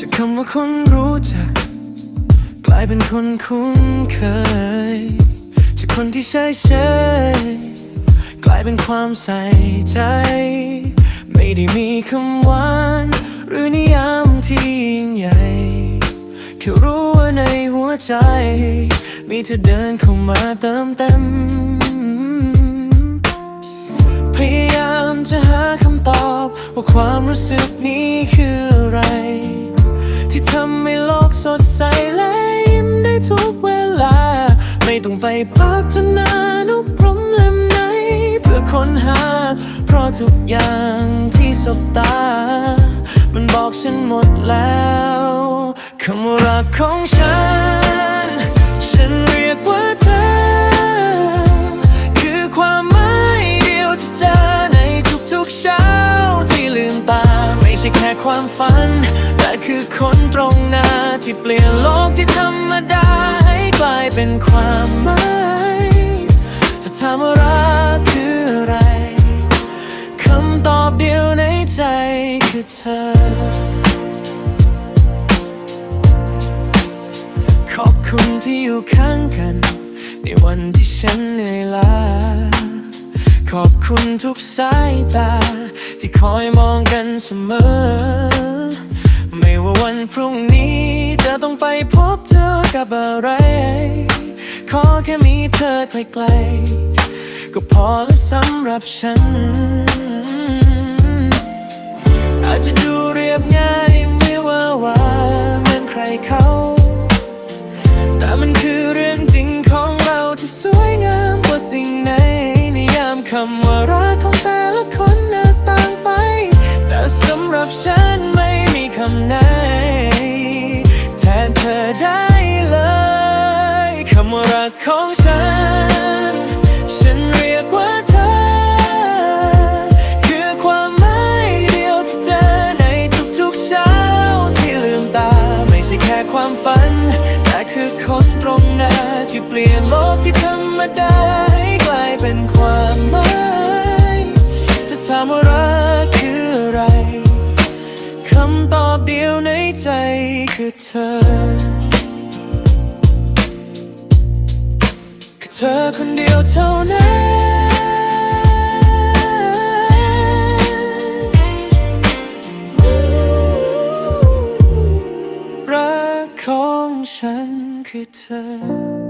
จากคำว่าคนรู้จัก กลายเป็นคนคุ้นเคย จากคนที่ใช่เฉยกลายเป็นความใส่ใจ ไม่ได้มีคำหวาน หรือนิยามที่ยิ่งใหญ่แค่รู้ว่าในหัวใจ มีเธอเดินเข้ามาเติมเต็ม พยายามจะหาคำตอบว่าความรู้สึกนี้ ต้องไปพักจนนานอุปรมเล่มไหน เพื่อค้นหา เพราะทุกอย่างที่สบตา มันบอกฉันหมดแล้วคำว่ารักของฉัน ฉันเรียกว่าเธอ คือความหมายเดียวที่เจอในทุกๆเช้าที่ลืมตา ไม่ใช่แค่ความฝัน แต่คือคนตรงหน้าที่เปลี่ยนโลกที่ธรรมดา ลายเป็นความหมายจะถามว่ารักคืออะไรคำตอบเดียวในใจคือเธอ ขอบคุณที่อยู่ข้างกัน ในวันที่ฉันเหนื่อยล้าขอบคุณทุกสายตา ที่คอยมองกันเสมอ ไม่ว่าวันพรุ่งนี้จะต้องไปพบเจอกับอะไร ขอแค่มีเธอใกล้ๆก็พอแล้วสำหรับฉัน อาจจะดูเรียบง่ายไม่ว่าว่าเหมือนใครเขา แต่มันคือเรื่องจริงของเราที่สวยงามกว่าสิ่งไหน นิยามคำว่า ของฉัน ฉันเรียกว่าเธอ คือความหมายเดียวที่เจอในทุกๆเช้าที่ลืมตา ไม่ใช่แค่ความฝัน แต่คือคนตรงหน้าที่เปลี่ยนโลกที่ธรรมดาให้กลายเป็นความหมายจะถามว่ารักคืออะไร คำตอบเดียวในใจคือเธอคือ เธอคนเดียวเท่านั้น รักของฉันคือเธอ